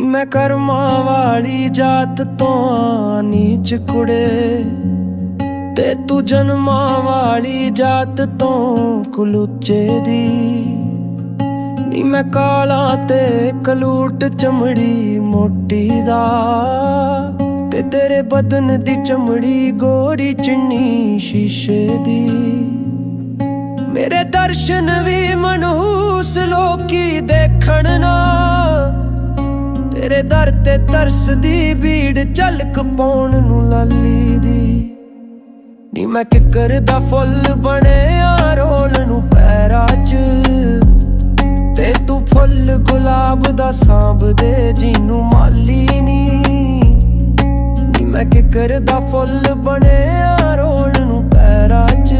ਮੈਂ ਕਰਮਾਂ ਵਾਲੀ ਜਾਤ ਤੋਂ ਨੀਚ ਕੁੜੇ। ਤੇ ਤੂੰ ਜਨਮਾਂ ਵਾਲੀ ਜਾਤ ਤੋਂ ਕੁਲੁੱਚੇ ਦੀ। ਨੀ ਮੈਂ ਕਾਲਾ ਤੇ ਕਲੂਟ ਚਮੜੀ ਮੋਟੀ ਦਾ। ਤੇ ਤੇਰੇ ਬਦਨ ਦੀ ਚਮੜੀ ਗੋਰੀ ਚਿੰਨੀ ਸ਼ੀਸ਼ੇ ਦੀ। ਮੇਰੇ ਦਰਸ਼ਨ ਵੀ ਮਨਹੂਸ ਲੋਕੀ ਦੇਖਣ ਨਾ। ਤੇਰੇ ਦਰ ਤੇ ਤਰਸਦੀ ਭੀੜ, ਝਲਕ ਪਾਉਣ ਨੂੰ ਲਾਲੀ ਦੀ। ਨੀ ਮੈਂ ਕਿੱਕਰ ਦਾ ਫੁੱਲ ਬਣਿਆ, ਰੋਲ ਨੂੰ ਪੈਰਾ 'ਚ ਤੇ ਤੂੰ ਫੁੱਲ ਗੁਲਾਬ ਦਾ ਸਾਂਭਦੇ ਜਿਹਨੂੰ ਮਾਲੀ ਨੀ। ਨੀ ਮੈਂ ਕਿੱਕਰ ਦਾ ਫੁੱਲ ਬਣਿਆ, ਰੋਲ ਨੂੰ ਪੈਰਾ 'ਚ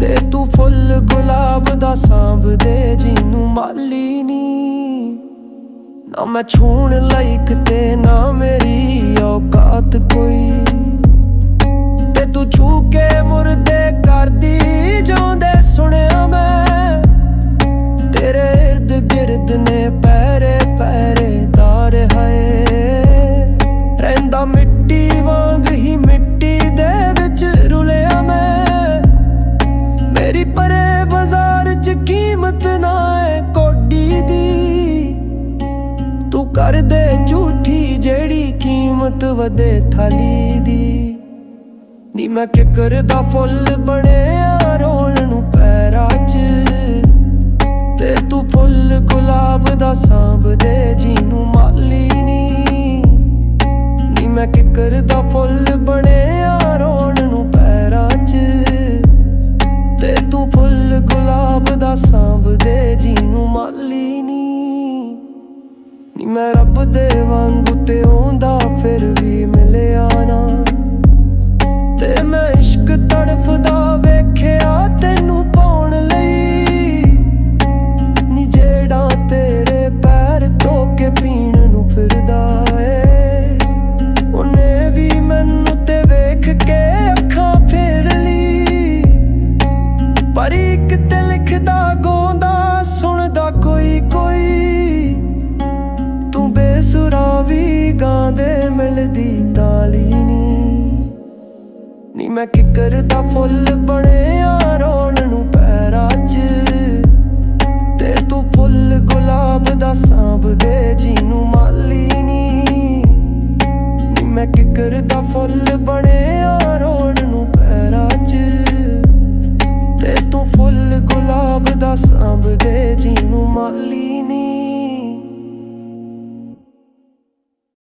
ਤੇ ਤੂੰ ਫੁੱਲ ਗੁਲਾਬ ਦਾ ਸਾਂਭਦੇ ਜਿਹਨੂੰ ਮਾਲੀ ਨੀ। ਨਾ ਮੈਂ ਛੂਣ ਲਾਇਕ ਤੇ ਨਾ ਮੇਰੀ ਔਕਾਤ ਕੋਈ। ਤੇ ਤੂੰ ਛੂ ਕੇ ਮੁਰਦੇ ਕਰਦੀ ਜਾਂਦੇ ਸੁਣਿਆ ਮੈਂ। ਤੇਰੇ ਇਰਦ ਗਿਰਦ ਨੇ ਪੈਰੇ ਪੈਰੇ ਦਾਰ ਹੈ ਰਹਿੰਦਾ ਮਿੱਟੀ ਵਾਂਗ ਹੀ ਮਿੱਟੀ ਦੇ ਵਿੱਚ ਰੁਲਿਆ ਮੈਂ। ਮੇਰੀ ਪਰੇ ਬਾਜ਼ਾਰ ਕਰਦੇ ਝੂਠੀ ਜਿਹੜੀ ਕੀਮਤ ਵਧੇ ਥਾਲੀ ਦੀ। ਨੀ ਮੈਂ ਕਿੱਕਰ ਦਾ ਫੁੱਲ ਬਣਿਆ, ਰੋਣ ਨੂੰ ਪੈਰਾ 'ਚ। ਤੇ ਤੂੰ ਫੁੱਲ ਗੁਲਾਬ ਦਾ ਸਾਂਭਦੇ ਜਿਹਨੂੰ ਮਾਲੀ ਨੀ। ਨੀ ਮੈਂ ਕਿੱਕਰ ਦਾ ਫੁੱਲ ਬਣਿਆ ਕਿੱਕਰ ਦਾ ਫੁੱਲ